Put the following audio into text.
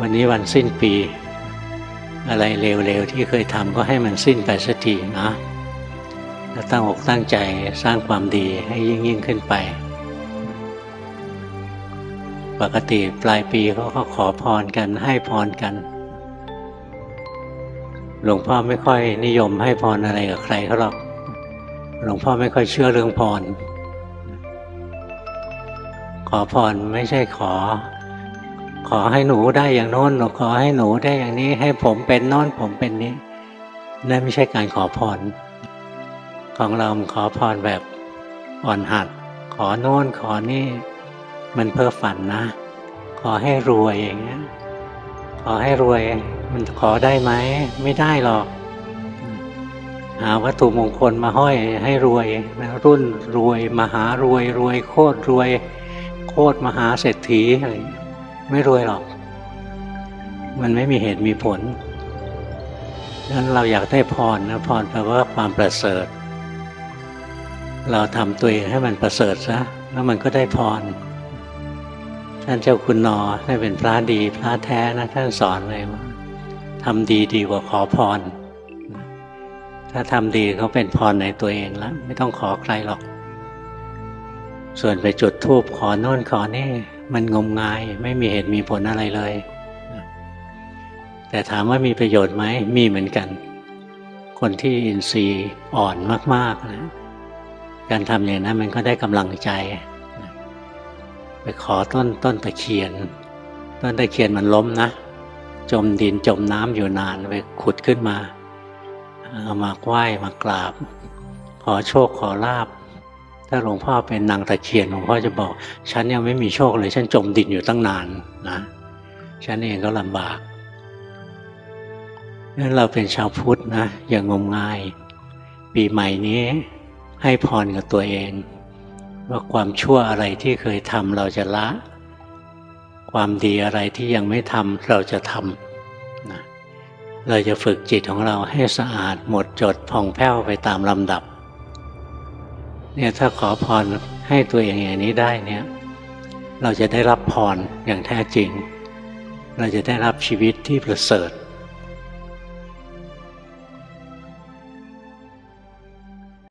วันนี้วันสิ้นปี อะไรเร็วๆที่เคยทำก็ให้มันสิ้นไปสักทีนะแล้วตั้งอกตั้งใจสร้างความดีให้ยิ่งยิ่งๆขึ้นไป ปกติปลายปีเขาก็ขอพรกันให้พรกัน หลวงพ่อไม่ค่อยนิยมให้พรอะไรกับใครเขาหรอก หลวงพ่อไม่ค่อยเชื่อเรื่องพร ขอพรไม่ใช่ขอ ขอให้หนูได้อย่างโน้นหนูขอให้หนูได้อย่างนี้ ให้ผมเป็นโน้นผมเป็นนี้นั่นไม่ใช่การขอพร ของเราขอพรแบบอ่อนหัด ขอโน้นขอนี่ มันเพ้อฝันนะ ขอให้รวยอย่างเงี้ยขอให้รวย มันขอได้ไหมไม่ได้หรอก หาวัตถุมงคลมาห้อยให้รวยนะรุ่นรวย มหารวยรวยโคตรรวย โคตรมหาเศรษฐีอะไรอย่างเงี้ย ไม่รวยหรอก มันไม่มีเหตุมีผลดังนั้นเราอยากได้พรนะพรแปลว่าความประเสริฐ เราทำตัวเองให้มันประเสริฐซะแล้วมันก็ได้พรท่านเจ้าคุณนอท่านเป็นพระดีพระแท้นะท่านสอนเลยว่าทำดีดีกว่าขอพร ถ้าทำดีเขาเป็นพรในตัวเองแล้ว ไม่ต้องขอใครหรอก ส่วนไปจุดธูปขอโน่นขอนี่ มันงมงายไม่มีเหตุมีผลอะไรเลย แต่ถามว่ามีประโยชน์ไหมมีเหมือนกัน คนที่อินทรีย์อ่อนมากๆนะการทำอย่างนั้นมันก็ได้กำลังใจ ไปขอต้นต้นตะเคียน ต้นตะเคียนมันล้มนะ จมดินจมน้ำอยู่นานไปขุดขึ้นมา เอามาไหว้มากราบ ขอโชคขอลาบ ถ้าหลวงพ่อเป็นนางตะเคียนหลวงพ่อจะบอก ฉันยังไม่มีโชคเลย ฉันจมดินอยู่ตั้งนานนะฉันเองก็ลำบากนั้นเราเป็นชาวพุทธนะอย่างงมงาย ปีใหม่นี้ให้พรกับตัวเอง ว่าความชั่วอะไรที่เคยทำเราจะละ ความดีอะไรที่ยังไม่ทำเราจะทำนะเราจะฝึกจิตของเราให้สะอาดหมดจดผ่องแผ้วไปตามลำดับ เนี่ยถ้าขอพรให้ตัวเองอย่างนี้ได้เนี่ยเราจะได้รับพรอย่างแท้จริง เราจะได้รับชีวิตที่ประเสริฐ